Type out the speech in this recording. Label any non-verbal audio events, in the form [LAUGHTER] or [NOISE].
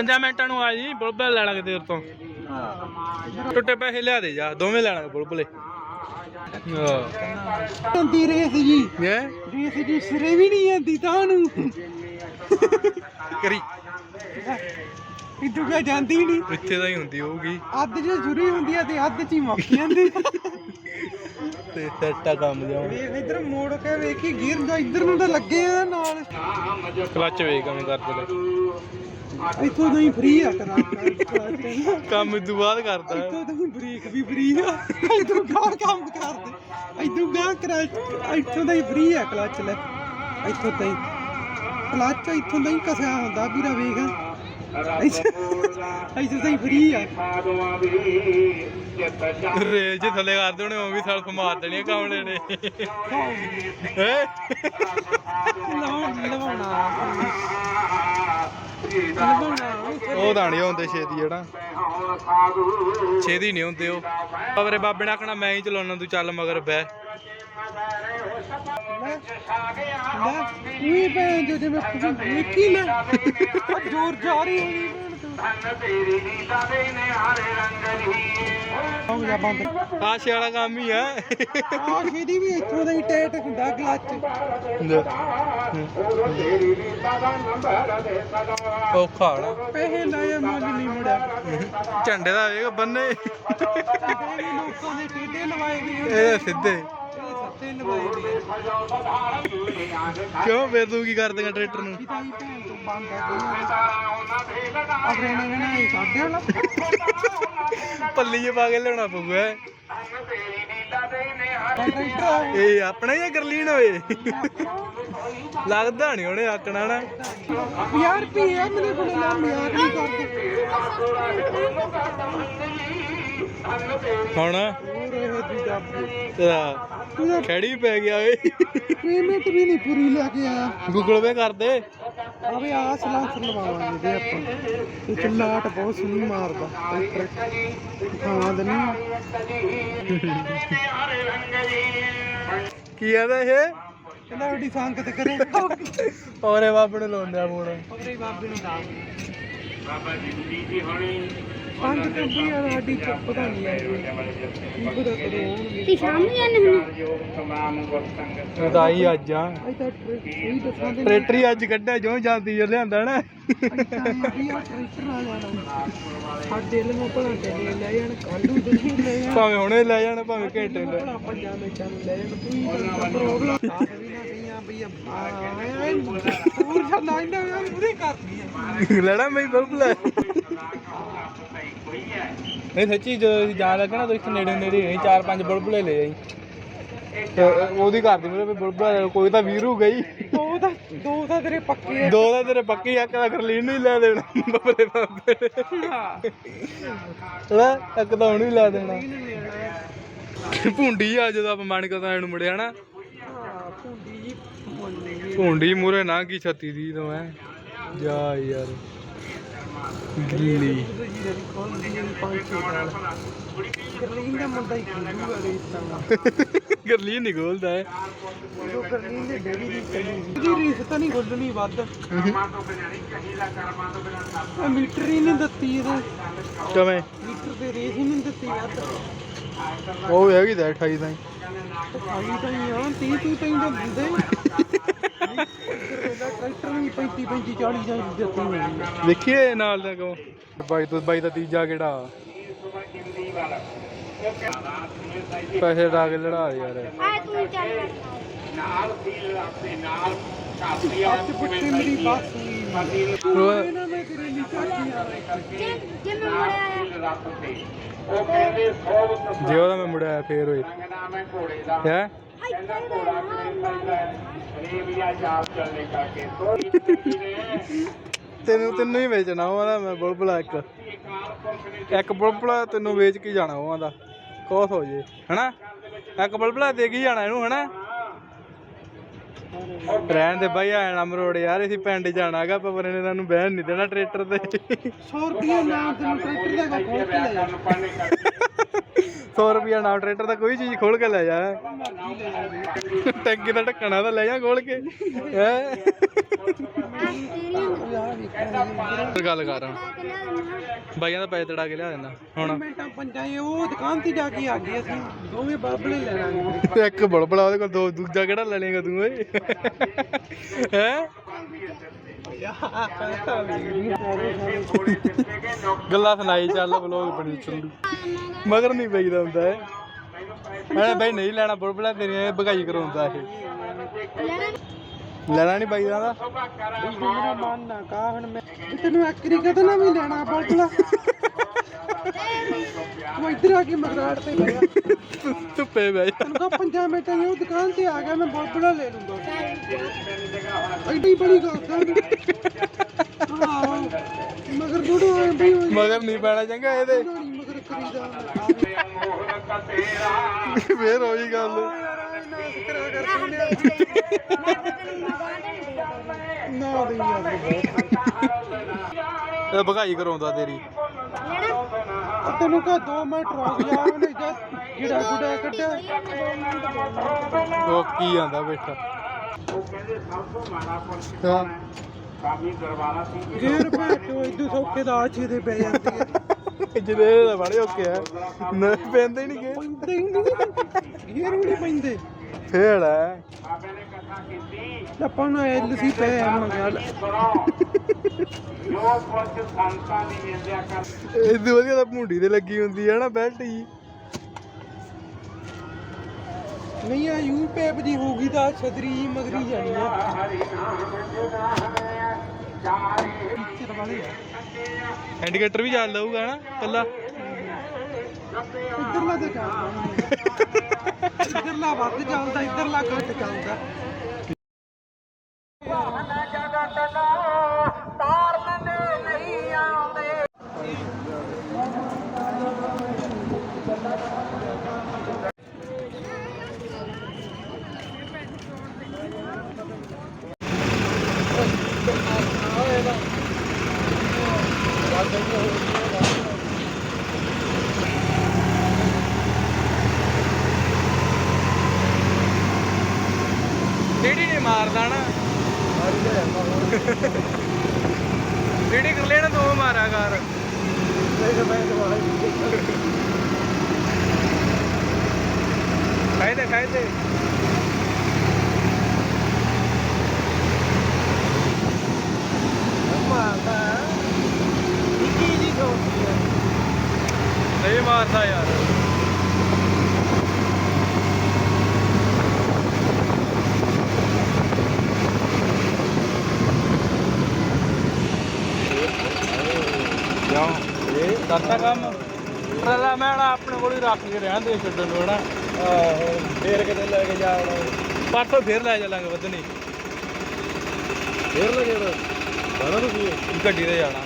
ਪੰਜਾਂ ਮਿੰਟਾਂ ਨੂੰ ਆ ਜੀ ਬੁਲਬੁਲ ਲੈ ਲਾਂਗੇ ਤੇਰੇ ਤੋਂ ਟੁੱਟੇ ਪੈਸੇ ਲਿਆ ਦੇ ਜਾ ਦੋਵੇਂ ਲੈ ਲਾਂਗੇ ਬੁਲਬੁਲੇ। ਹਾਂ। ਆਂਦੀ ਰੇਸ ਜੀ। ਇਹ ਰੇਸ ਜੀ ਸਿਰੇ ਵੀ ਨਹੀਂ ਆਂਦੀ ਤੁਹਾਨੂੰ ਕਰੀ। ਇਦੋਂ ਕਾ ਜਾਂਦੀ ਨਹੀਂ? ਇੱਥੇ ਤਾਂ ਹੀ ਹੁੰਦੀ ਹੋਊਗੀ। ਅੱਧ ਜੇ ਜੁਰੀ ਹੁੰਦੀ ਆ ਤੇ ਅੱਧ ਚ ਹੀ ਮੁੱਕ ਜਾਂਦੀ। ਤੇ ਸੈੱਟਾ ਕੰਮ ਜਾ ਵੇਖ ਇਧਰ ਮੋੜ ਕੇ ਵੇਖੀ ਗਿਰ ਜਾ ਇਧਰ ਨੂੰ ਤਾਂ ਲੱਗੇ ਆ ਨਾਲ। ਕਲੱਚ ਵੇਖ ਕੰਮ ਕਰਦੇ ਲੈ ਇੱਥੋਂ ਤਾਂ ਹੀ ਫ੍ਰੀ ਆ। ਕੰਮ ਇਦੋਂ ਬਾਅਦ ਕਰਦਾ। ਇੱਥੋਂ ਤਾਂ ਹੀ ਬ੍ਰੇਕ ਵੀ ਫ੍ਰੀ ਆ ਇੱਥੋਂ ਗਾਂ ਕੰਮ ਕਰਦੇ। ਇੱਥੋਂ ਗਾਂ ਕਲਚ ਇੱਥੋਂ ਤਾਂ ਹੀ ਫ੍ਰੀ ਆ ਕਲਚ ਲੈ। ਇੱਥੋਂ ਤਾਂ ਹੀ। ਕਲਚ ਇੱਥੋਂ ਤਾਂ ਹੀ ਕਸਿਆ ਹੁੰਦਾ ਵੀਰਾ ਵੇਖ ਇੱਥੋਂ ਤਾਂ ਫ੍ਰੀ ਆ। ਰੇਲ ਜੇ ਥੱਲੇ ਕਰਦੇ ਹੋਣੇ ਉਹ ਵੀ ਸਲਫ ਮਾਰ ਦੇਣੀ ਕਾਮਲੇ ਨੇ। ਹੈ? ਲਵਾਉਣਾ। ਉਹ ਤਾਂ ਨਹੀਂ ਹੁੰਦੇ ਛੇਤੀ ਜਿਹੜਾ ਛੇਤੀ ਨਹੀਂ ਹੁੰਦੇ ਉਹ। ਪਵਰੇ ਬਾਬੇ ਨੇ ਆਖਣਾ ਮੈਂ ਹੀ ਚਲਾਉਣਾ ਤੂੰ ਚੱਲ ਮਗਰ ਬਹਿ। ਲੈ ਇਹ ਭੈਣ ਜੋ ਜਿਵੇਂ ਤੁਸੀਂ ਵੇਖੀ ਨਾ। ਉਹ ਜ਼ੋਰ ਜਾ ਰਹੀ ਹੋਣੀ ਭੈਣ ਤੋਂ ਬੰਦ। ਆਸ਼ੇ ਵਾਲਾ ਕੰਮ ਹੀ ਆ। ਆ ਖੇਦੀ ਵੀ ਇੱਥੋਂ ਦਾ ਹੀ ਟੈਟ ਹੁੰਦਾ ਕਲੱਚ ਔਖਾ ਨਾ ਪੈਸੇ ਲਾਏ ਮੁੱਲ ਨਹੀਂ ਮੁੜਿਆ। ਝੰਡੇ ਦਾ ਵੇਖ ਬੰਨੇ। ਲੋਕਾਂ ਦੇ ਟੇਡੇ ਲਵਾਏ ਗਏ ਇਹ ਸਿੱਧੇ। ਕਿਉਂ? ਤੂੰ ਕੀ ਕਰ ਦੇਗਾ ਟਰੈਕਟਰ ਨੂੰ? ਹੀ ਬੰਦ ਆਪਣੇ ਨੇ ਨਾ ਇਹ ਕੱਢਿਆ ਨਾ ਪੱਲੀ 'ਚ ਪਾ ਕੇ ਲਿਆਉਣਾ ਪਊਗਾ। ਇਹ ਆਪਣਾ ਹੀ ਆ ਗਰਲੀਨ ਹੋਏ ਲੱਗਦਾ ਨਹੀਂ ਉਹਨੇ ਆਕਣਾ ਨਾ। ਯਾਰ ਵੀ ਆ ਮੇਰੇ ਕੋਲ ਨਾ ਮਿਆਰ ਨਹੀਂ ਕਰਦੇ। ਹੁਣ ਤੇਰਾ ਤੂੰ ਖੜੀ ਪੈ ਗਿਆ ਓਏ। ਪੇਮੈਂਟ ਵੀ ਨਹੀਂ ਪੂਰੀ ਲੈ ਕੇ ਆਇਆ। ਗੂਗਲ ਪੇ ਕਰ ਦੇ। ਆਵੇ ਆ ਸਲਾਂਸਰ ਲਵਾਵਾਂਗੇ ਦੇ ਆਪਾਂ। ਇਹ ਚ ਲਾਟ ਬਹੁਤ ਸੋਹਣੀ ਮਾਰਦਾ ਖਾਵਾਂ ਦੇ ਨਹੀਂ ਕੀ ਆਦਾ ਇਹ? ਕਹਿੰਦਾ ਵੱਡੀ ਸੰਗਤ ਕਰੇ। ਔਰੇ ਬਾਪ ਨੂੰ ਲਾਉਂਦਾ ਫੋਨ ਬਾਬੇ ਨੂੰ ਦੱਸ। ਪੰਜ ਕੰਪਨੀ ਆ ਸਾਡੀ ਚ ਪਤਾ ਨਹੀਂ ਆ ਕੀ ਪਤਾ ਕਦੋਂ ਆਉਣਗੇ। ਤੇ ਸ਼ਾਮ ਨੂੰ ਜਾਂਦੇ ਹੁੰਦੇ? ਵਧਾਈ ਅੱਜ ਆ ਅਈ ਤਾਂ ਸਹੀ ਦੱਸਾਂ ਦੇ ਟਰੈਕਟਰ ਹੀ ਅੱਜ ਕੱਢਿਆ ਜੋ ਜਾਂਦੀ ਜੋ ਲਿਆਂਦਾ ਨਾ। ਟਰੈਕਟਰ ਆ ਜਾਣਾ ਸਾਡੇ ਲਈ ਭਲਾ ਤੇ ਲੈ ਜਾਣ ਕੱਲੂ ਦੁਨੀਆ ਲੈ ਜਾਣ ਭਾਵੇਂ ਹੁਣੇ ਲੈ ਜਾਣ ਭਾਵੇਂ ਘੰਟੇ ਲੈ ਭਲਾ ਪੰਜਾਂ ਮਿੰਟਾਂ ਨੂੰ ਲੈ ਜਾਣ ਤੂੰ ਪ੍ਰੋਬਲਮ ਦੱਸ ਵੀ ਨਾ ਗਈਆਂ ਬਈ ਆਏ ਪੂਰ ਜਾਂਦਾ ਇੰਨਾ ਯਾਰ ਉਹਦੇ ਕਰਦੀ ਆ। ਲੈਣਾ ਮੈਂ ਬਲਬ ਲੈ ਨਹੀਂ ਸੱਚੀ ਜਦੋਂ ਅਸੀਂ ਜਾਣ ਲੱਗਣਾ ਤਾਂ ਇੱਥੇ ਨੇੜੇ ਨੇੜੇ ਹੀ ਚਾਰ ਪੰਜ ਬੁਲਬੁਲੇ ਲੈ ਆਈ ਤੇ ਉਹਦੀ ਘਰ ਦੀ ਮੇਰੇ ਬੁਲਬੁਲਾ ਕੋਈ ਤਾਂ ਵੀਰ ਗਈ ਦੋ ਤਾਂ ਦੋ ਤਾਂ ਤੇਰੇ ਪੱਕੇ ਆ। ਦੋ ਦਾ ਤੇਰੇ ਪੱਕੀ ਇੱਕ ਦਾ ਗਰਲੀਨ ਨੂੰ ਹੀ ਲੈ ਦੇਣਾ ਬੱਬਰੇ ਬਾਬੇ। ਲੈ ਇੱਕ ਤਾਂ ਉਹਨੂੰ ਹੀ ਲੈ ਦੇਣਾ। ਭੁੰਡੀ ਆ ਜਦੋਂ ਆਪਾਂ ਮਾਨਕ ਤਾਂ ਇਹਨੂੰ ਮੁੜਿਆ ਨਾ। ਭੁੰਡੀ ਜੀ ਭੁੰਡੀ ਮੂਰੇ ਨਾ ਕੀ ਛੱਤੀ ਦੀ ਤੋਂ ਐ ਜਾ ਯਾਰ। ਗਰਲੀਨ ਦਾ ਮੁੰਡਾ ਹੀ ਖੇਡੂਗਾ ਗਰਲੀਨ ਨਹੀਂ ਖੋਲਦਾ ਹੈ ਉਹ ਗਰਲੀਨ ਦੇ ਡੈਡੀ ਦੀ ਚੱਲੀ ਦੀ ਰੀਸ ਤਾਂ ਨਹੀਂ ਖੁੱਲਣੀ ਵੱਧ। ਆ ਮੀਟਰ ਹੀ ਨਹੀਂ ਦਿੱਤੀ ਇਹਦੇ। ਕਿਵੇਂ? ਮੀਟਰ ਤੇ ਰੇਸ ਹੀ ਨਹੀਂ ਦਿੱਤੀ ਵੱਧ। ਉਹ ਹੈਗੀ ਤਾਂ 28 ਤਾਈਂ। ਖਾਲੀ ਤਾਂ ਹੀ ਆ 30 ਤੂੰ ਤਾਂ ਹੀ ਦਿੰਦੇ। ਟਰੈਕਟਰ ਵੀ 35 35 40 ਜਾਂ ਦਿੱਤੀ ਹੋਣੀ ਆ ਵੇਖੀਏ ਨਾਲ ਦਾ ਕੋ ਬਾਈ ਤੋਂ ਬਾਈ ਦਾ ਤੀਜਾ ਕਿਹੜਾ? ਪੈਸੇ ਡਾ ਕੇ ਲੜਾ ਯਾਰ। ਆਏ ਤੂੰ ਚੱਲ ਅੱਜ ਪੁੱਟੇ ਮੇਰੀ ਬਾਤ ਸੁਣੀ ਉਹ ਇਹਨਾਂ ਮੈਂ ਤੇਰੇ ਲਈ ਚਾਚੀ ਆ ਜੇ ਜੇ ਮੈਂ ਮੁੜਿਆ ਆਇਆ ਜੇ ਉਹਦਾ ਮੈਂ ਮੁੜਿਆ ਫੇਰ ਹੋਏ ਹੈ? [LAUGHS] ਤੈਨੂੰ ਤੈਨੂੰ ਹੀ ਵੇਚਣਾ ਉਹਦਾ ਮੈਂ ਬੁਲਬੁਲਾ ਇੱਕ। ਇੱਕ ਬੁਲਬੁਲਾ ਤੈਨੂੰ ਵੇਚ ਕੇ ਜਾਣਾ ਉਹਨਾਂ ਦਾ ਕੋਸ ਹੋ ਜੇ ਹਨਾ? ਇੱਕ ਬੁਲਬੁਲਾ ਦੇ ਕੇ ਜਾਣਾ ਇਹਨੂੰ ਹਨਾ? ਰਹਿਣ ਦੇ ਬਾਈ ਆਣ ਅਮਰੋੜ ਯਾਰ ਅਸੀਂ ਪਿੰਡ ਜਾਣਾਗਾ ਪਰ ਇਹਨੇ ਇਹਨਾਂ ਨੂੰ ਬਹਿਣ ਨਹੀਂ ਦੇਣਾ ਟਰੈਕਟਰ ਤੇ। 100 ਰੁਪਏ ਨਾ ਤੈਨੂੰ ਟਰੈਕਟਰ ਦਾ ਖੋਲ ਕੇ ਲੈ ਜਾ। 100 ਰੁਪਿਆ ਨਾਲ ਟਰੈਕਟਰ ਦਾ ਕੋਈ ਚੀਜ਼ ਖੋਲ ਕੇ ਲੈ ਜਾ। ਟੈਂਕੀ ਦਾ ਢੱਕਣਾ ਤਾਂ ਲੈ ਜਾ ਖੋਲ ਕੇ। ਹੈ? ਗੱਲ ਕਰ। ਲਾ ਲਿਆ ਦੇਣਾ ਬਾਈਆਂ ਦਾ ਪੈਸੇ ਤੜਾ ਕੇ ਲਿਆ ਦਿੰਦਾ। ਹੁਣ। ਮਿੰਟਾਂ ਪੰਜਾਂ ਹੀ ਉਹ ਦੁਕਾਨ ਤੇ ਜਾ ਕੇ ਆ ਗਏ ਅਸੀਂ ਦੋਵੇਂ ਬਾਬਲੇ ਲੈ ਲਾਂਗੇ ਇੱਕ ਬੜਬੜਾ ਉਹਦੇ ਕੋਲ ਦੋ, ਦੂਜਾ ਕਿਹੜਾ ਲੈ ਲੇਗਾ ਤੂੰ ਓਏ? ਹੈ? ਗੱਲਾਂ ਸੁਣਾਈ ਚੱਲ ਵਲੋਗ ਬਣੀ ਚੱਲੂ। ਮਗਰ ਨਹੀਂ ਪਈਦਾ ਹੁੰਦਾ ਹੈ ਮੈਂ ਬਈ ਨਹੀਂ ਲੈਣਾ ਬੜਬੜਾ ਤੇਰੀਆਂ ਇਹ ਭਗਾਈ ਕਰਾਉਂਦਾ ਇਹ। ਲੈਣਾ ਲੈਣਾ ਨਹੀਂ ਪਾਈਦਾ ਦਾ। ਮੇਰਾ ਮਨ ਨਾ ਕਾ ਮੈਂ। ਤੈਨੂੰ ਐਕਰੀ ਕਹਤਾ ਨਾ ਵੀ ਲੈਣਾ ਬਾਬਲਾ ਤੂੰ ਇੱਧਰ ਆ ਕੇ ਮਗਰਾੜ ਤੇ ਗਿਆ ਧੁੱਪੇ ਬਹਿ ਜਾ। ਤੈਨੂੰ ਕਹਾ ਪੰਜਾਂ ਮਿੰਟਾਂ ਦੀ ਉਹ ਦੁਕਾਨ ਤੇ ਆ ਗਿਆ ਮੈਂ ਬਾਬਲਾ ਲੈ ਲੂੰਗਾ। ਐਡੀ ਬੜੀ ਗੱਲ ਕਰ ਹਾਂ ਮਗਰ ਬਈ ਉਹ ਮਗਰ ਨਹੀਂ ਪੈਣਾ ਚੰਗਾ ਇਹਦੇ। ਮਗਰ ਕਰੀਦਾ। ਫੇਰ ਉਹੀ ਗੱਲ। ਨਾ ਦੇ ਯਾਰ। ਇਹ ਭਗਾਈ ਕਰਾਉਂਦਾ ਤੇਰੀ। ਉਹ ਤੈਨੂੰ ਕਹਾ 2 ਮਿੰਟ ਰੁਕ ਜਾ ਉਹਨੇ ਜਾ ਜਿਹੜਾ ਗੁੜਾ ਕੱਢਿਆ। ਉਹ ਕੀ ਆਂਦਾ ਬੈਠਾ ਹਾਂ ਗੇਰ ਭੈਟੋ ਇਦੋਂ ਸੌਖੇ ਦਾ ਆਛੇ ਦੇ ਪੈ ਜਾਂਦੀ ਹੈ? ਦਾ ਬੜੇ ਓਕੇ ਆ। ਨਾ ਪੈਂਦੇ ਨਹੀਂ ਗਏ ਪੈਂਦੇ ਹੀ ਨਹੀਂ ਗੇਰ ਵੀ ਪੈਂਦੇ। ਫੇੜ ਹੈ। ਆਪਾਂ ਨੂੰ ਐਲ ਸੀ ਪੈ ਵਧੀਆ ਤਾਂ ਭੁੰਡੀ ਤੇ ਲੱਗੀ ਹੁੰਦੀ ਹੈ ਨਾ ਬੈਲਟ ਜੀ। ਨਹੀਂ ਆ ਯੂ ਪੈਪ ਦੀ ਹੋਊਗੀ ਤਾਂ ਛਤਰੀ ਜੀ ਮਗਰੀ ਜਾਣੀ ਆ। ਇੰਡੀਕੇਟਰ ਵੀ ਚੱਲ ਲਊਗਾ ਨਾ ਕੱਲਾ। ਇੱਧਰਲਾ ਤੇ ਚੱਲਦਾ। ਇੱਧਰਲਾ ਵੱਧ ਚੱਲਦਾ ਇੱਧਰਲਾ ਘੱਟ ਚੱਲਦਾ। ਡੇੜੀ ਨੇ ਮਾਰਦਾ ਨਾ ਡੇੜੀ ਕਰ ਲੈਣਾ ਤੂੰ ਮਾਰਾ ਕਰ ਕਾਇਦੇ ਕਾਇਦੇ ਖਾਈ ਦੇ ਮਾਰਦਾ ਨਿੱਕੀ ਜੀ ਛੋਟੀ ਹੈ ਨਹੀਂ ਮਾਰਦਾ ਯਾਰ। ਕਿਉਂ? ਕਰਤਾ ਕੰਮ। ਟਰਾਲਾ ਮੈਂ ਨਾ ਆਪਣੇ ਕੋਲ ਹੀ ਰੱਖ ਕੇ ਰਹਿਣ ਦੇ ਛੱਡਣ ਨੂੰ ਹਨਾ। ਆਹੋ ਫੇਰ ਕਿਤੇ ਲੈ ਕੇ ਜਾਣਾ ਪਰਸੋਂ ਫੇਰ ਲੈ ਚੱਲਾਂਗੇ ਵਧਣੀ। ਫੇਰ ਲੈ ਜਾਣਾ ਨੂੰ ਕੀ ਗੱਡੀ ਤੇ ਜਾਣਾ।